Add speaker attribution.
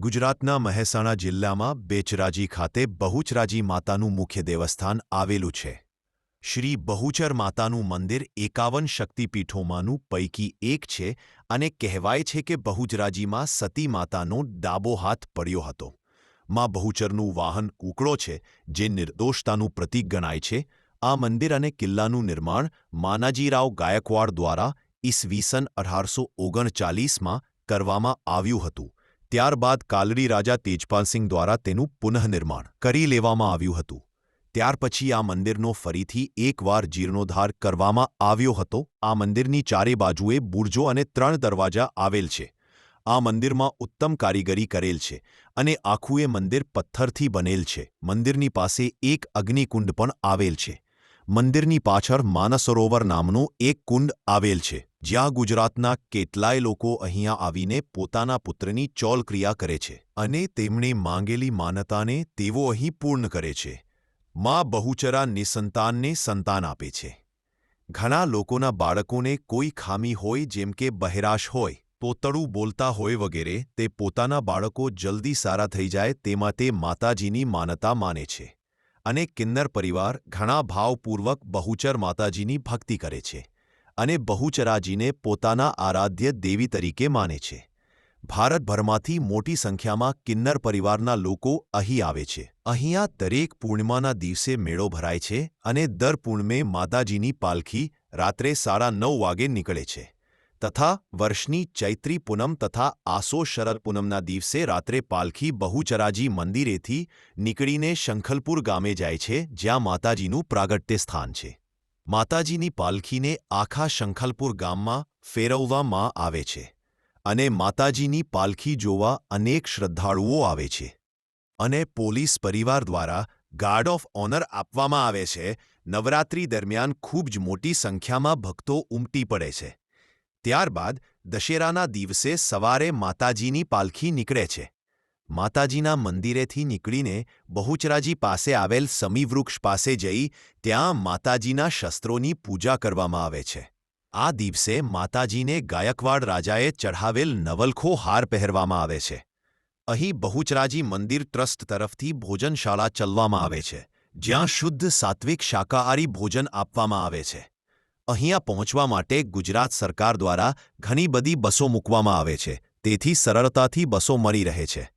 Speaker 1: ગુજરાતના મહેસાણા જિલ્લામાં બેચરાજી ખાતે બહુચરાજી માતાનું મુખ્ય દેવસ્થાન આવેલું છે. શ્રી બહુચર માતાનું મંદિર એકાવન શક્તિપીઠોમાંનું પૈકી એક છે અને કહેવાય છે કે બહુચરાજીમાં સતી માતાનો ડાબો હાથ પડ્યો હતો. માં બહુચરનું વાહન કૂકડો છે, જે નિર્દોષતાનું પ્રતીક ગણાય છે. આ મંદિર અને કિલ્લાનું નિર્માણ માનાજીરાવ ગાયકવાડ દ્વારા ઈસવીસન અઢારસો ઓગણચાલીસમાં કરવામાં આવ્યું હતું. ત્યારબાદ કાલડી રાજા તેજપાલસિંહ દ્વારા તેનું પુનઃનિર્માણ કરી લેવામાં આવ્યું હતું. ત્યાર પછી આ મંદિરનો ફરીથી એકવાર જીર્ણોદ્ધાર કરવામાં આવ્યો હતો. આ મંદિરની ચારે બાજુએ બુર્જો અને ત્રણ દરવાજા આવેલ છે. આ મંદિરમાં ઉત્તમ કારીગરી કરેલ છે અને આખું એ મંદિર પથ્થરથી બનેલ છે. મંદિરની પાસે એક અગ્નિકુંડ પણ આવેલ છે. મંદિરની પાછળ માનસરોવર નામનું એક કુંડ આવેલ છે. જ્યાં ગુજરાતના કેટલાય લોકો અહીંયા આવીને પોતાના પુત્રની ચોલક્રિયા કરે છે અને તેમણે માંગેલી માનતાને તેઓ અહીં પૂર્ણ કરે છે. માં બહુચરા નિસંતાનને સંતાન આપે છે. ઘણા લોકોના બાળકોને કોઈ ખામી હોય જેમ કે બહેરાશ હોય તોતડું બોલતા હોય વગેરે, તે પોતાના બાળકો જલ્દી સારા થઈ જાય તેમાં તે માતાજીની માનતા માને છે. અને કિન્નર પરિવાર ઘણા ભાવપૂર્વક બહુચર માતાજીની ભક્તિ કરે છે. અને બહુચરાજીને પોતાના આરાધ્ય દેવી તરીકે માને છે. ભારતભરમાંથી મોટી સંખ્યામાં કિન્નર પરિવારના લોકો અહીં આવે છે. અહીંયા દરેક પૂર્ણિમાના દિવસે મેળો ભરાય છે અને દર પૂર્ણિમે માતાજીની પાલખી રાત્રે સાડા નવ વાગે નીકળે છે. તથા વર્ષની ચૈત્રી પૂનમ તથા આસો શરદ પૂનમના દિવસે રાત્રે પાલખી બહુચરાજી મંદિરેથી નીકળીને શંખલપુર ગામે જાય છે, જ્યાં માતાજીનું પ્રાગટ્ય સ્થાન છે. માતાજીની પાલખીને આખા શંખલપુર ગામમાં ફેરવવામાં આવે છે અને માતાજીની પાલખી જોવા અનેક શ્રદ્ધાળુઓ આવે છે અને પોલીસ પરિવાર દ્વારા ગાર્ડ ઓફ ઓનર આપવામાં આવે છે. નવરાત્રી દરમિયાન ખૂબ જ મોટી સંખ્યામાં ભક્તો ઉમટી પડે છે. ત્યારબાદ દશેરાના દિવસે સવારે માતાજીની પાલખી નીકળે છે. માતાજીના મંદિરેથી નીકળીને બહુચરાજી પાસે આવેલ સમીવૃક્ષ પાસે જઈ ત્યાં માતાજીના શસ્ત્રોની પૂજા કરવામાં આવે છે. આ દિવસે માતાજીને ગાયકવાડ રાજાએ ચઢાવેલ નવલખો હાર પહેરવામાં આવે છે. અહીં બહુચરાજી મંદિર ટ્રસ્ટ તરફથી ભોજનશાળા ચલવામાં આવે છે, જ્યાં શુદ્ધ સાત્વિક શાકાહારી ભોજન આપવામાં આવે છે. અહીંયા પહોંચવા માટે ગુજરાત સરકાર દ્વારા ઘણી બધી બસો મૂકવામાં આવે છે, તેથી સરળતાથી બસો મળી રહે છે.